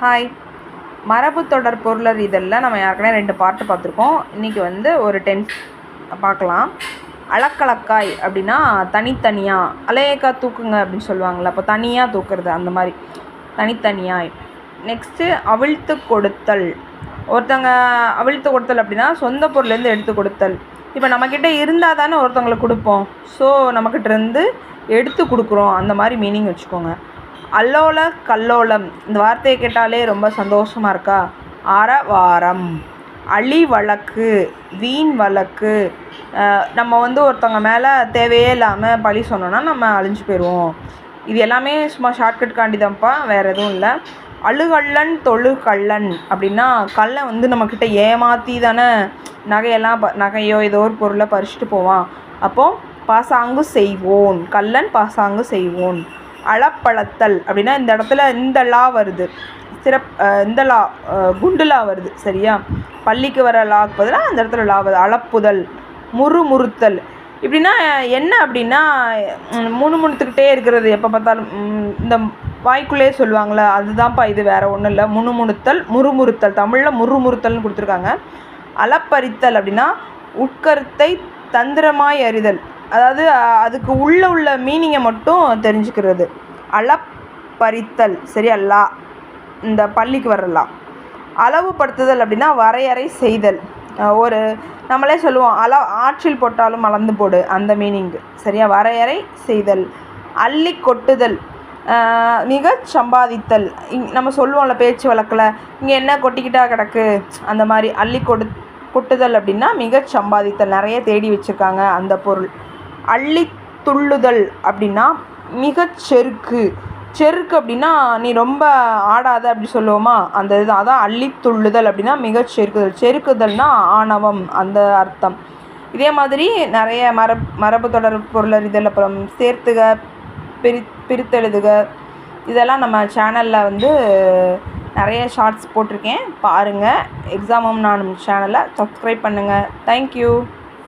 Hi மரபு தொடர் பொருளர் இதெல்லாம் நம்ம ஏற்கனவே ரெண்டு பாட்டு பார்த்துருக்கோம். இன்றைக்கி வந்து ஒரு டென்ஸ் பார்க்கலாம். அலக்கலக்காய் அப்படின்னா தனித்தனியாக அலையக்கா தூக்குங்க அப்படின்னு சொல்லுவாங்கள்ல அப்போ தனியாக தூக்குறது அந்த மாதிரி. தனித்தனியாய். நெக்ஸ்ட்டு அவிழ்த்து கொடுத்தல். ஒருத்தங்க அவிழ்த்து கொடுத்தல் அப்படின்னா சொந்த பொருள்லேருந்து எடுத்து கொடுத்தல். இப்போ நம்மக்கிட்ட இருந்தால் தானே ஒருத்தவங்களுக்கு கொடுப்போம். ஸோ நம்மக்கிட்ட இருந்து எடுத்து கொடுக்குறோம். அந்த மாதிரி மீனிங் வச்சுக்கோங்க. அல்லோல கல்லோலம். இந்த வார்த்தையை கேட்டாலே ரொம்ப சந்தோஷமாக இருக்கா? அறவாரம். அழி வழக்கு வீண் வழக்கு. நம்ம வந்து ஒருத்தவங்க மேலே தேவையே இல்லாமல் பழி சொன்னோன்னா நம்ம அழிஞ்சு போயிடுவோம் இது எல்லாமே சும்மா ஷார்ட்கட் காண்டிதான்ப்பா வேறு எதுவும் இல்லை. அழுகள்ளன் தொழுகள்ளன் அப்படின்னா கள்ளன் வந்து நம்மக்கிட்ட ஏமாற்றி தானே நகையெல்லாம் ப நகையோ ஏதோ ஒரு பொருளை பறிச்சுட்டு போவான். அப்போது பாசாங்கு செய்வோன். கள்ளன் பாசாங்கு செய்வோன். அளப்பளத்தல் அப்படின்னா இந்த இடத்துல இந்த லா வருது. சிறப் இந்த லா குண்டுலா குண்டு லா வருது. சரியா? பள்ளிக்கு வர லாக்கு பதிலாக அந்த இடத்துல லா வருது. அளப்புதல் முறுமுறுத்தல். இப்படின்னா என்ன அப்படின்னா ம், முணுமுணுத்துக்கிட்டே இருக்கிறது. எப்போ பார்த்தாலும் இந்த வாய்க்குள்ளேயே சொல்லுவாங்களே அதுதான்ப்பா இது வேறு ஒன்றும் இல்லை. முணுமுணுத்தல் முறுமுறுத்தல். தமிழில் முறுமுறுத்தல்னு கொடுத்துருக்காங்க. அளப்பறித்தல் அப்படின்னா உட்கருத்தை தந்திரமாய் அறிதல். அதாவது அதுக்கு உள்ளே உள்ள மீனிங்கை மட்டும் தெரிஞ்சுக்கிறது. அளப்பறித்தல். சரியா? லா. இந்த பள்ளிக்கு வரலாம் அளவுபடுத்துதல் அப்படின்னா வரையறை செய்தல். ஒரு நம்மளே சொல்லுவோம் அள ஆற்றில் போட்டாலும் அளந்து போடு அந்த மீனிங் சரியா? வரையறை செய்தல். அள்ளி கொட்டுதல். மிக சம்பாதித்தல். இங் நம்ம சொல்லுவோம்ல பேச்சு வழக்கில் இங்கே என்ன கொட்டிக்கிட்டா கிடக்கு? அந்த மாதிரி அள்ளி கொடு கொட்டுதல் அப்படின்னா மிக சம்பாதித்தல். நிறைய தேடி வச்சுருக்காங்க அந்த பொருள். அள்ளி துள்ளுதல் அப்படின்னா மிகச் செருக்கு. செருக்கு அப்படின்னா நீ ரொம்ப ஆடாத அப்படி சொல்லுவோமா? அந்த இதுதான் அதான் அள்ளி துள்ளுதல் அப்படின்னா மிகச் செருக்குதல் செருக்குதல்னா ஆணவம் அந்த அர்த்தம். இதே மாதிரி நிறைய மரப் மரபு தொடர் பொருளர் இதில் அப்புறம் சேர்த்துக பிரி பிரித்தெழுதுக. இதெல்லாம் நம்ம சேனலில் வந்து நிறைய ஷார்ட்ஸ் போட்டிருக்கேன். பாருங்கள் எக்ஸாமும் நானும் சேனலை சப்ஸ்கிரைப் பண்ணுங்கள் தேங்க்யூ